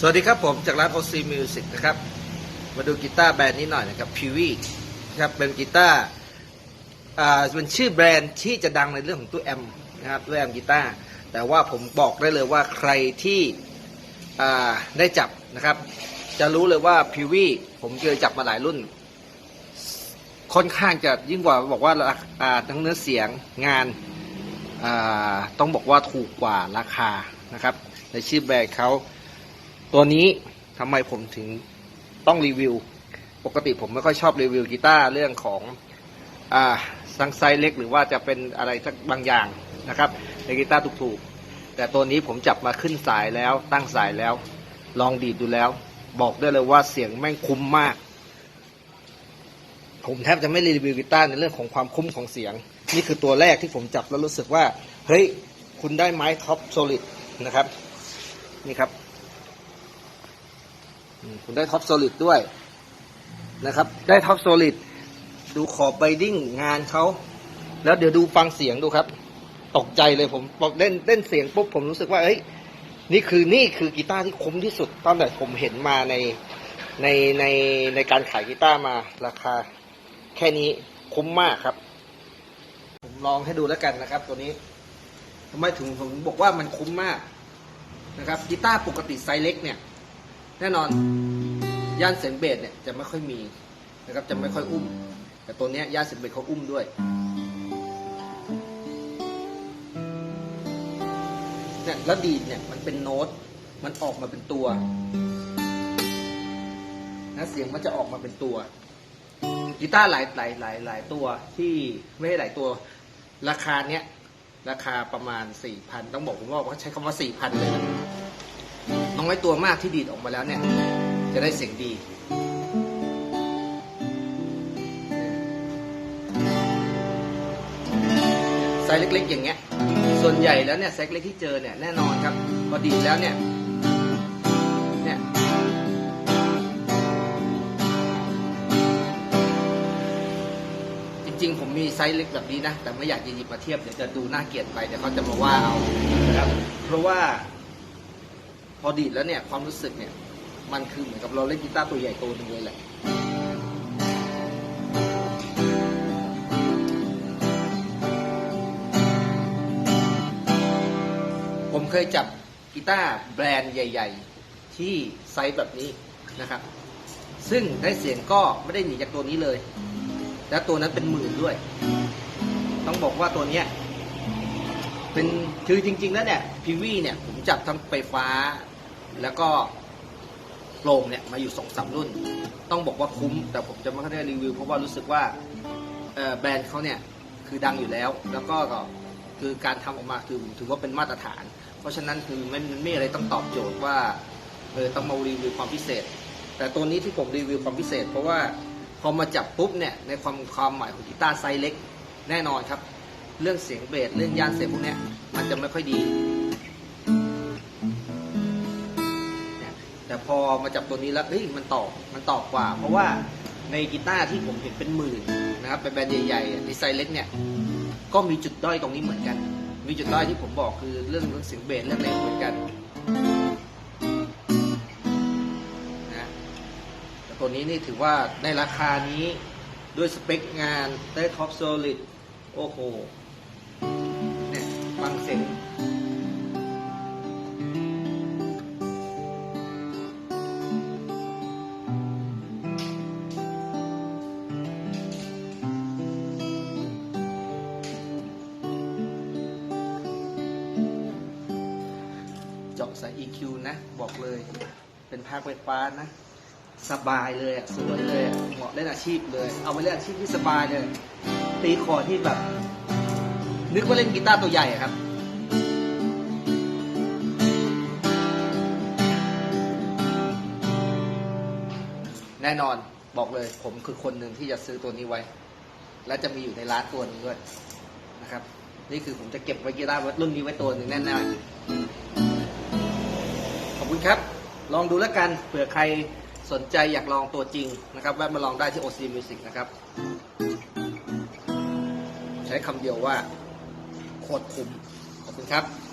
สวัสดีครับผมจากร้าน OC Music นะครับ มาดูกีตาร์แบรนด์นี้หน่อยนะครับ p ิวีครับเป็นกีตาร์อ่าเป็นชื่อแบรนด์ที่จะดังในเรื่องของตู้แอมนะครับตู้แอมกีตาร์แต่ว่าผมบอกได้เลยว่าใครที่อ่าได้จับนะครับ จะรู้เลยว่า p ิวีผมเคยจับมาหลายรุ่น ค่อนข้างจะยิ่งกว่าบอกว่าราคาทั้งเนื้อเสียงงานอ่าต้องบอกว่าถูกกว่าราคานะครับ ในชื่อแบรนด์เขา ตัวนี้ทำไมผมถึงต้องรีวิว ปกติผมไม่ค่อยชอบรีวิวกีตาร์เรื่องของอ่าซังไซเล็ก หรือว่าจะเป็นอะไรสักบางอย่างนะครับในกีตาร์ถูกๆ แต่ตัวนี้ผมจับมาขึ้นสายแล้ว ตั้งสายแล้ว ลองดีดดูแล้ว บอกได้เลยว่าเสียงแม่งคุ้มมาก ผมแทบจะไม่รีวิวกีตาร์ในเรื่องของความคุ้มของเสียง นี่คือตัวแรกที่ผมจับแล้วรู้สึกว่า เฮ้ย คุณได้ไม้ท็อปโซลิดนะครับ นี่ครับ คุณได้ท็อปโซลิดด้วยนะครับ ได้ท็อปโซลิดดูขอบไบดิ้งงานเขา แล้วเดี๋ยวดูฟังเสียงดูครับ ตกใจเลยผมบอกเล่นเล่นเสียงปุ๊บผมรู้สึกว่า เอ้ย นี่คือนี่คือกีตาร์ที่คุ้มที่สุดตั้งแต่ผมเห็นมาในในในในการขายกีตาร์มาราคา แค่นี้คุ้มมากครับ ผมลองให้ดูแล้วกันนะครับ ตัวนี้ทำไมถึงผมบอกว่ามันคุ้มมากนะครับกีตาร์ปกติไซส์เล็กเนี่ย แน่นอนย่านเสียงเบสเนี่ยจะไม่ค่อยมีนะครับจะไม่ค่อยอุ้ม แต่ตัวเนี้ยย่านเสียงเบสเขาอุ้มด้วยเนี่ยแล้วดีดเนี่ยมันเป็นโน้ต มันออกมาเป็นตัวนะเสียงมันจะออกมาเป็นตัวกีตาร์หลายหลายหลายหลายตัวที่ไม่ใช่หลายตัว ราคาเนี้ยราคาประมาณสี่พันต้องบอกผมว่าเขาใช้คำว่าสี่พันเลยนะ น้อยตัวมากที่ดีดออกมาแล้วเนี่ย จะได้เสียงดีไซส์เล็ก ๆ อย่างเงี้ย ส่วนใหญ่แล้วเนี่ยไซส์เล็กที่เจอเนี่ยแน่นอนครับ พอดีแล้วเนี่ย เนี่ย จริงๆ ผมมีไซส์เล็กแบบนี้นะ แต่ไม่อยากจะหยิบมาเทียบ เดี๋ยวจะดูน่าเกลียดไป เดี๋ยวเขาจะมาว่าเอานะครับ เพราะว่า พอดีดแล้วเนี่ยความรู้สึกเนี่ย มันคือเหมือนกับเราเล่นกีตาร์ตัวใหญ่ตัวหนึ่งเลยแหละผมเคยจับกีตาร์แบรนด์ใหญ่ ๆ ที่ไซส์แบบนี้นะครับ ซึ่งได้เสียงก็ไม่ได้หนีจากตัวนี้เลย และตัวนั้นเป็นหมื่นด้วย ต้องบอกว่าตัวเนี้ย เป็นคือจริง ๆ แล้วเนี่ยพีวีเนี่ยผมจับทั้งไฟฟ้า แล้วก็โปร่งเนี่ยมาอยู่สองสามรุ่น ต้องบอกว่าคุ้ม แต่ผมจะไม่ค่อยได้รีวิว เพราะว่ารู้สึกว่าแบรนด์เขาเนี่ยคือดังอยู่แล้ว แล้วก็คือการทำออกมาคือถือว่าเป็นมาตรฐาน เพราะฉะนั้นคือไม่ไม่ไม่อะไรต้องตอบโจทย์ว่าเออต้องมารีวิวความพิเศษ แต่ตัวนี้ที่ผมรีวิวความพิเศษ เพราะว่าพอมาจับปุ๊บเนี่ยในความความหมายของกีตาร์ไซส์เล็กแน่นอนครับ เรื่องเสียงเบสเรื่องย่านเสียงพวกเนี้ยมันจะไม่ค่อยดีเนี่ยแต่พอมาจับตัวนี้แล้วเฮ้ยมันต่อมันต่อกว่า เพราะว่าในกีตาร์ที่ผมเห็นเป็นหมื่นนะครับเป็นแบรนด์ใหญ่ๆในไซส์เล็กเนี่ยก็มีจุดด้อยตรงนี้เหมือนกัน มีจุดด้อยที่ผมบอกคือเรื่องเรื่องเสียงเบสเรื่องอะไรเหมือนกันนะแต่ตัวนี้นี่ถือว่าในราคานี้ด้วยสเปคงานได้ท็อปโซลิดโอ้โหเนี่ย ฟังเสียงจาะสาย EQ นะ บอกเลย เป็นภาคไฟฟ้านะ สบายเลยอะ สวยเลยอะเหมาะเล่นอาชีพเลย เอาไปเล่นอาชีพที่สบายเลย ตีคอที่แบบ นึกว่าเล่นกีตาร์ตัวใหญ่อะครับแน่นอนบอกเลยผมคือคนหนึ่งที่จะซื้อตัวนี้ไว้ และจะมีอยู่ในร้านตัวนึงด้วยนะครับ นี่คือผมจะเก็บไว้กีตาร์รุ่นนี้ไว้ตัวหนึ่งแน่ๆขอบคุณครับ ลองดูแล้วกันเผื่อใครสนใจอยากลองตัวจริงนะครับแวะมาลองได้ที่ OC Music นะครับ ใช้คำเดียวว่า โคตรคุ้มขอบคุณครับ